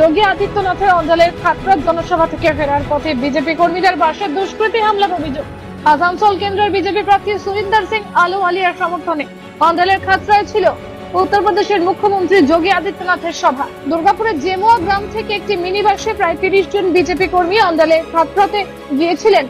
যোগী আদিত্যনাথের অঞ্চলের খাতড়ার জনসভা থেকে ফেরার পথে বিজেপি কর্মীদের বাসায় দুষ্কৃতী হামলার অভিযোগ। আসানসোল কেন্দ্রের বিজেপি প্রার্থী সুরিন্দর সিং আলু আলিয়ার সমর্থনে অঞ্চলের খাতড়ায় ছিল উত্তরপ্রদেশের মুখ্যমন্ত্রী যোগী আদিত্যনাথের সভা। দুর্গাপুরের জেমুয়া গ্রাম থেকে একটি মিনি বাসে প্রায় তিরিশ জন বিজেপি কর্মী অঞ্চলের খাতড়াতে গিয়েছিলেন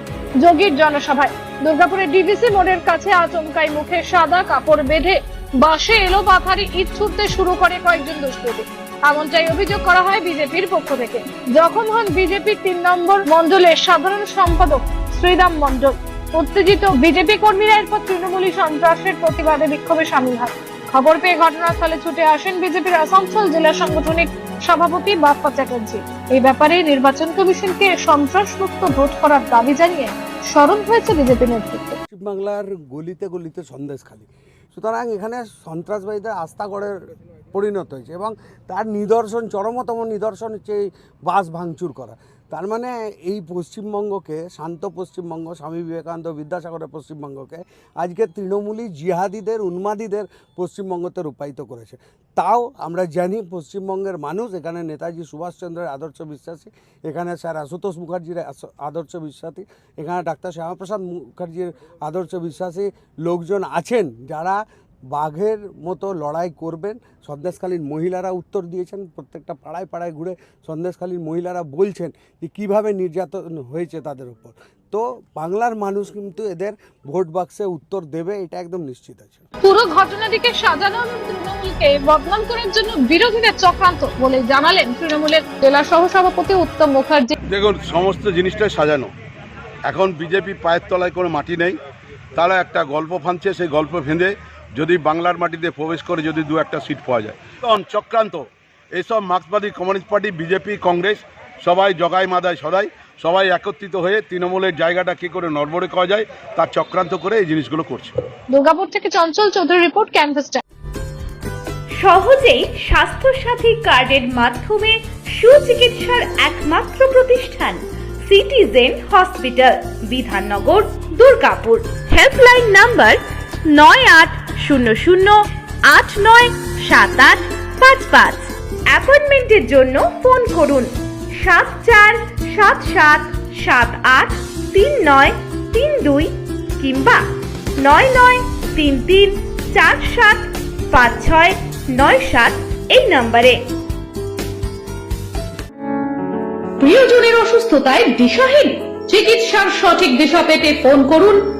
যোগীর জনসভায়। দুর্গাপুরের ডিভিসি মোড়ের কাছে আচমকাই মুখে সাদা কাপড় বেঁধে বাসে এলো পাথারি, ইট ছুটতে শুরু করে কয়েকজন দুষ্কৃতী। এমনটাই অভিযোগ করা হয় বিজেপির পক্ষ থেকে। জখম হন বিজেপির তিন নম্বর মণ্ডলের সাধারণ সম্পাদক শ্রীরাম মন্ডল উত্তেজিত বিজেপি কর্মীরা এরপর তৃণমূলী সন্ত্রাসের প্রতিবাদে বিক্ষোভে সামিল হয় খবর পেয়ে ঘটনাস্থলে ছুটে আসেন বিজেপির আসানসোল জেলা সাংগঠনিক সভাপতি বাপ্পা চ্যাটার্জি। এই ব্যাপারে নির্বাচন কমিশনকে সন্ত্রাসমুক্ত ভোট করার দাবি জানিয়ে স্মরণ হয়েছে বিজেপি নেতৃত্ব। পশ্চিমবাংলার গলিতে গলিতে সন্দেশখালী সুতরাং এখানে সন্ত্রাসবাদীদের আস্তাগড়ের পরিণত হয়েছে এবং তার নিদর্শন, চরমতম নিদর্শন হচ্ছে এই বাস ভাঙচুর করা। তার মানে এই পশ্চিমবঙ্গকে, শান্ত পশ্চিমবঙ্গ, স্বামী বিবেকানন্দ বিদ্যাসাগরের পশ্চিমবঙ্গকে আজকে তৃণমূলী জিহাদিদের, উন্মাদীদের পশ্চিমবঙ্গতে রূপায়িত করেছে। তাও আমরা জানি পশ্চিমবঙ্গের মানুষ, এখানে নেতাজি সুভাষচন্দ্রের আদর্শ বিশ্বাসী, এখানে স্যার আশুতোষ মুখার্জির আদর্শ বিশ্বাসী, এখানে ডাক্তার শ্যামাপ্রসাদ মুখার্জির আদর্শ বিশ্বাসী লোকজন আছেন যারা বাঘের মতো লড়াই করবেন। সন্দেশখালীর মহিলারা উত্তর দিয়েছেন প্রত্যেকটা পাড়ায় পাড়ায় ঘুরে সন্দেশখালীর মহিলারা বলছেন যে কীভাবে নির্যাতন হয়েছে তাদের উপর। তো বাংলার মানুষ কিন্তু এদের ভোট বাক্সে উত্তর দেবে এটা একদম নিশ্চিত আছে। পুরো ঘটনাটিকে সাজানো তৃণমূলকে বদনাম করার জন্য বিরোধীদের চক্রান্ত বলে জানালেন তৃণমূলের জেলা সহসভাপতি উত্তম মুখার্জি। দেখুন সমস্ত জিনিসটাই সাজানো। এখন বিজেপি পায়ের তলায় কোনো মাটি নেই তারা একটা গল্প ফাঁদছে সেই গল্প ফেঁদে যদি বাংলার মাটিতে প্রবেশ করে যদি দু একটা সিট পাওয়া যায়। তখন চক্রান্ত। এইসব মার্ক্সবাদী কমিউনিস্ট পার্টি বিজেপি কংগ্রেস সবাই জগাই মাদায় সদাই সবাই একত্রিত হয়ে তৃণমূলের জায়গাটা কি করে নড়বড়ে করা যায় তার চক্রান্ত করে এই জিনিসগুলো করছে। দুর্গাপুর থেকে Chanchal Chowdhury report Canvas Time. সহজেই স্বাস্থ্যসাথী কার্ডের মাধ্যমে সুচিকিৎসার একমাত্র প্রতিষ্ঠান Citizen Hospital Bidhannagar Durgapur. Helpline number নয় আট শূন্য শূন্য আট নয় সাত আট পাঁচ পাঁচ। অ্যাপয়েন্টমেন্টের জন্য ফোন করুন। সাত চার সাত সাত সাত আট তিন নয় তিন দুই কিংবা নয় নয় তিন তিন চার সাত পাঁচ ছয় নয় সাত এই নম্বরে। প্রিয়জনের অসুস্থতায় দিশাহীন। চিকিৎসার সঠিক দিশা পেতে ফোন করুন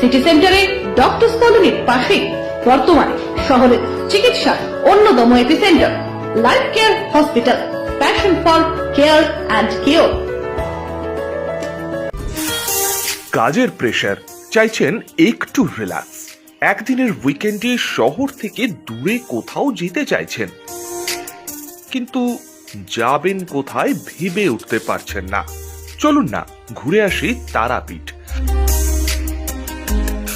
সিটি সেন্টারে ডক্টরস কলোনির পাশেই বর্তমানে শহরের চিকিৎসার অন্যতম epicentre, Life Care Hospital, passion for care and cure. কাজের প্রেশার, চাইছেন একটু রিল্যাক্স। একদিনের উইকেন্ডে শহর থেকে দূরে কোথাও যেতে চাইছেন। কিন্তু যাবেন কোথায় ভেবে উঠতে পারছেন না। চলুন না, ঘুরে আসি তারাপীঠ।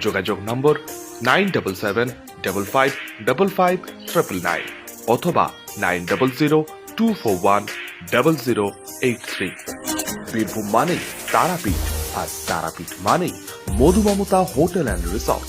যোগাযোগ নম্বর nine double seven double five double five triple nine অথবা nine double zero two four one double zero eight three. Birbhum মানেই তারাপীঠ, আর তারাপীঠ মানেই মধুমমতা হোটেল অ্যান্ড রিসর্ট।